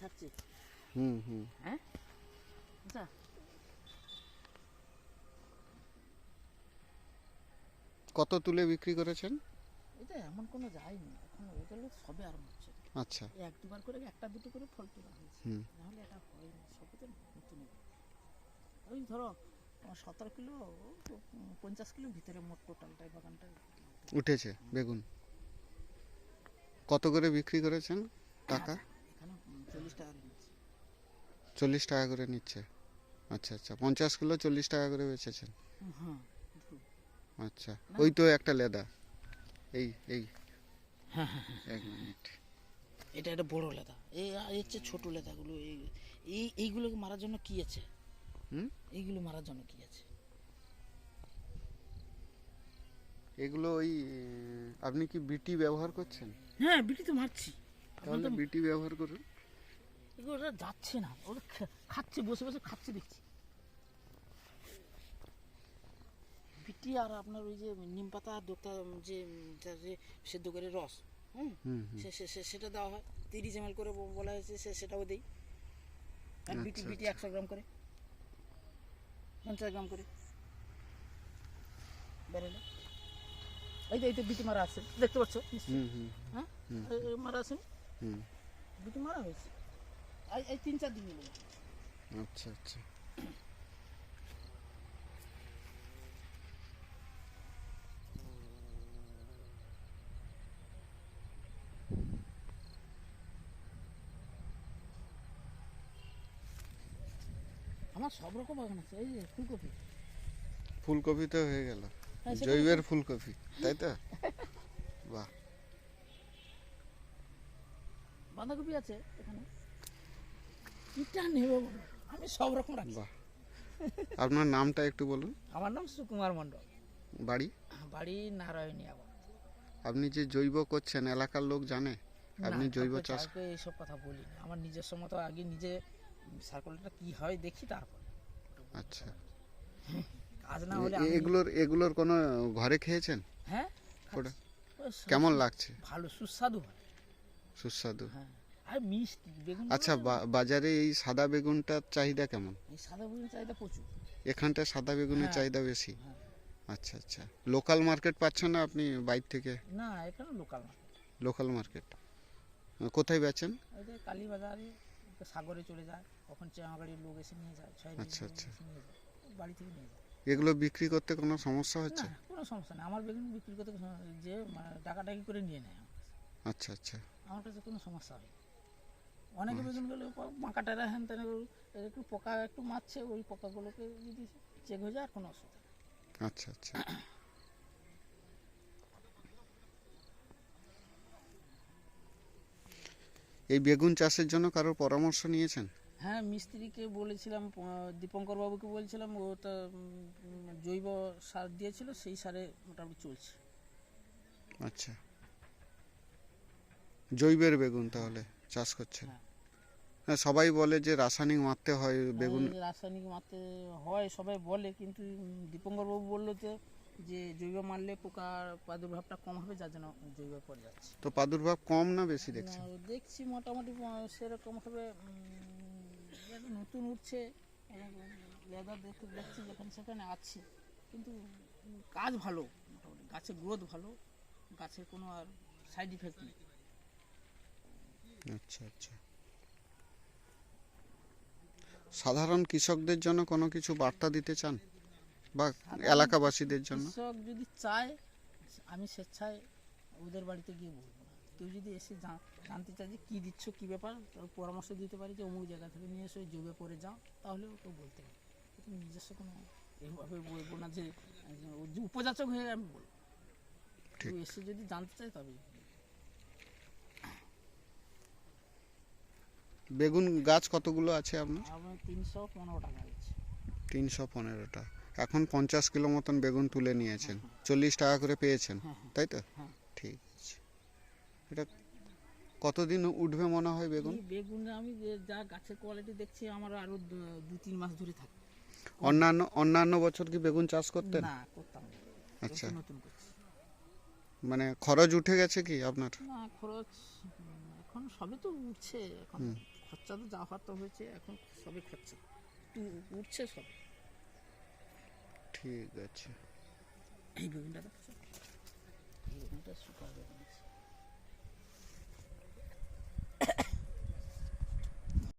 ছাড়ছে? হুম হুম। হ্যাঁ? আচ্ছা। কত তুলে বিক্রি করেছেন? এটা এমন কোনো যায়নি এখন ওগুলো সবে আরম্ভ হচ্ছে। আচ্ছা। এক দুবার করে একটা দুটো করে ফল তোলা হয়েছে? নাহলে এটা হয়নি সবে তো নতুন ওই ধরো সতেরো কিলো পঞ্চাশ কিলো ভিতরে মোট টোটালটাই বাগানটা উঠেছে। বেগুন। কত করে বিক্রি করেছেন টাকা? চল্লিশ টাকা করে নিচ্ছে। আচ্ছা আচ্ছা। পঞ্চাশ কিলো চল্লিশ টাকা করে বেচেছেন? হ্যাঁ আচ্ছা। ওই তো একটা লেদা। এই এই। হ্যাঁ হ্যাঁ। এক মিনিট। এটা একটা বড় লেদা। এই এই হচ্ছে ছোট লেদাগুলো। এই এই এইগুলোকে মারার জন্য কি আছে? হুম? এইগুলো মারার জন্য কি আছে? এগুলো ওই আপনি কি বিটি ব্যবহার করছেন? হ্যাঁ বিটি তো মারছি। তাহলে বিটি ব্যবহার করুন। ওরা যাচ্ছে না। ওরা খাচ্ছে বসে বসে খাচ্ছে দেখছি। বিটি আর আপনার ওই যে নিম পাতা আর দোক্তা যে যে সেদ্ধ করে রস হুম? সেটা দেওয়া হয়। তিরিশ এম করে বলা হয়েছে সে সেটাও দেই। আর বিটি আচ্ছা, বিটি একশো গ্রাম করে। পঞ্চাশ গ্রাম করে। বেরেলে। এই তো এই তো বিটি মারা আছে দেখতে পাচ্ছ? নিশ্চয়ই? হুম। হুম হ্যাঁ মারা আছে হুম। মারা হয়েছে। এই এই তিন চার দিন আচ্ছা আচ্ছা। আমার সব রকম বাগান আছে। এই যে ফুলকপি। ফুলকপি তো হয়ে গেল। হ্যাঁ, জৈবের ফুলকপি তাই তো? বাহ। বাঁধাকপি আছে এখানে। কিটা নেব আমি সব রকম রাখি আপনার নামটা একটু বলুন। আমার নাম সুকুমার মণ্ডল। বাড়ি? বাড়ি নারায়ণী আবার। আপনি যে জৈব করছেন এলাকার লোক জানে? আপনি জৈব চাষ এইসব কথা বলি না আমার নিজস্ব মতো আগে নিজে সার্কুলটা কি হয় দেখি তারপর। আচ্ছা। কাজ না হলে এগুলোর এগুলোর কোনো ঘরে খেয়েছেন? হ্যাঁ। কেমন লাগছে? ভালো সুস্বাদু হয়। সুস্বাদু। হ্যাঁ। আর মিষ্টি বেগুন আচ্ছা বাজারে এই সাদা বেগুনটার চাহিদা কেমন? এই সাদা বেগুন চাহিদা প্রচুর। এখানটা সাদা বেগুনের হ্যাঁ। চাহিদা বেশি? হ্যাঁ। আচ্ছা আচ্ছা। লোকাল মার্কেট পাচ্ছেন না আপনি বাইর থেকে? না এখানে লোকাল মার্কেট। Local market. কোথায় বেচেন? কালীবাজারে সাগরে চলে যায়। কখন চেমাগাড়ির লোক এসে নিয়ে যায় আচ্ছা, আচ্ছা। বাড়ি থেকে নিয়ে যায়। এগুলো বিক্রি করতে কোনো সমস্যা হচ্ছে? কোনো সমস্যা নেই। আমার বেগুন বিক্রি করতে। যে মানে ডাকাডাকি করে নিয়ে নেয় আচ্ছা আচ্ছা। আমার কাছে কোনো সমস্যা হয়। অনেকে বেগুনগুলো বাঁকা টারা হ্যান তেন একটু পোকা একটু মারছে ওই পোকাগুলোকে যদি চেক হয়ে যায় আর কোনো অসুবিধা নেই। আচ্ছা আচ্ছা। এই বেগুন চাষের জন্য কারোর পরামর্শ নিয়েছেন? হ্যাঁ মিস্ত্রিকে বলেছিলাম দীপঙ্কর বাবুকে বলছিলাম ও তো জৈব সার দিয়েছিল সেই সারে মোটামুটি চলছে। আচ্ছা। জৈবের বেগুন তাহলে চাষ করছেন? হ্যাঁ। হ্যাঁ সবাই বলে যে রাসায়নিক মারতে হয় বেগুন। রাসায়নিক মারতে হয় সবাই বলে কিন্তু উম, দীপঙ্কর বাবু বলল যে যে জৈব মারলে পোকার প্রাদুর্ভাবটা কম হবে যার জন্য জৈব পড়ে যাচ্ছে। তো প্রাদুর্ভাব কম না বেশি দেখছেন? না, দেখছি মোটামুটি সেরকম হবে নতুন উঠছে লেদার দেখতে দেখছি যেখানে সেখানে আছে। কিন্তু কাজ ভালো মোটামুটি গাছের গ্রোথ ভালো গাছের কোনো আর সাইড ইফেক্ট নেই। আচ্ছা আচ্ছা। সাধারণ কৃষকদের জন্য কোনো কিছু বার্তা দিতে চান? বা এলাকাবাসীদের জন্য? কৃষক যদি চায় আমি স্বেচ্ছায় ওদের বাড়িতে গিয়ে বলব। কেউ যদি এসে জানতে চায় যে কী দিচ্ছ কী ব্যাপার তার পরামর্শ দিতে পারি যে অমুক জায়গা থেকে নিয়ে এসে জৈবে করে যাও তাহলে ওকে বলতে পারি। কিন্তু নিজস্ব কোনো এইভাবে বলব না যে উপযাচক হয়ে আমি বলব। এসে যদি জানতে চায় তবে বেগুন গাছ কতগুলো আছে আপনার? আমার তিনশো পনেরো টাকা দিচ্ছে তিনশো পনেরোটা। এখন পঞ্চাশ কিলো মতন বেগুন তুলে নিয়েছেন। চল্লিশ টাকা করে পেয়েছেন। হ্যাঁ হ্যাঁ। তাই তো? হ্যাঁ। ঠিক আছে। এটা কতদিন উঠবে মনে হয় বেগুন? বেগুন আমি যা গাছের কোয়ালিটি দেখছি আমার আরও দু- তিন মাস ধরে থাকে অন্যান্য অন্যান্য বছর কি বেগুন চাষ করতেন? না করতাম আচ্ছা। নতুন নতুন করছি। মানে খরচ উঠে গেছে কি আপনার? না খরচ এখন সবে তো উঠছে। এখন। খরচা তো যা হওয়ার তো হয়েছে এখন সবই খরচা। একটু উঠছে সব। ঠিক আছে। এই বেগুনটা দেখছ? এই বেগুনটা আছে।